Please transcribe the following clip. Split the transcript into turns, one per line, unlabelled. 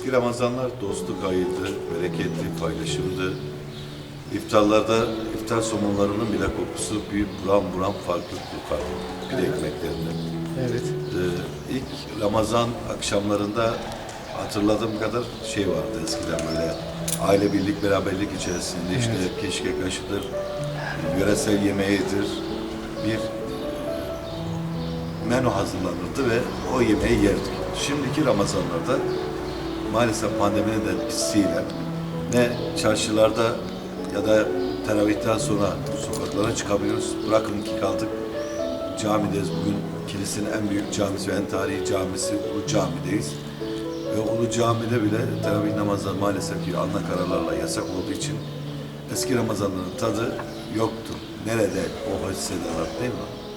Eski Ramazanlar dostluk ayıydı, bereketli, paylaşımdı. İftarlarda iftar somonlarının bile kokusu bir buram buram farklı kokardı. Bir de ekmeklerinde.
Evet.
Ee, ilk Ramazan akşamlarında hatırladığım kadar şey vardı eskiden böyle aile birlik beraberlik içerisinde işte keşke kaşıdır, yöresel yemeğidir, bir menü hazırlanırdı ve o yemeği yerdik. Şimdiki Ramazanlarda maalesef pandeminin de etkisiyle ne çarşılarda ya da teravihten sonra sokaklara çıkabiliyoruz. Bırakın ki kaldık camideyiz. Bugün kilisenin en büyük camisi ve en tarihi camisi Ulu Cami'deyiz. Ve Ulu Cami'de bile teravih namazları maalesef ki alınan kararlarla yasak olduğu için eski Ramazanların tadı yoktu. Nerede o hissedalar değil mi?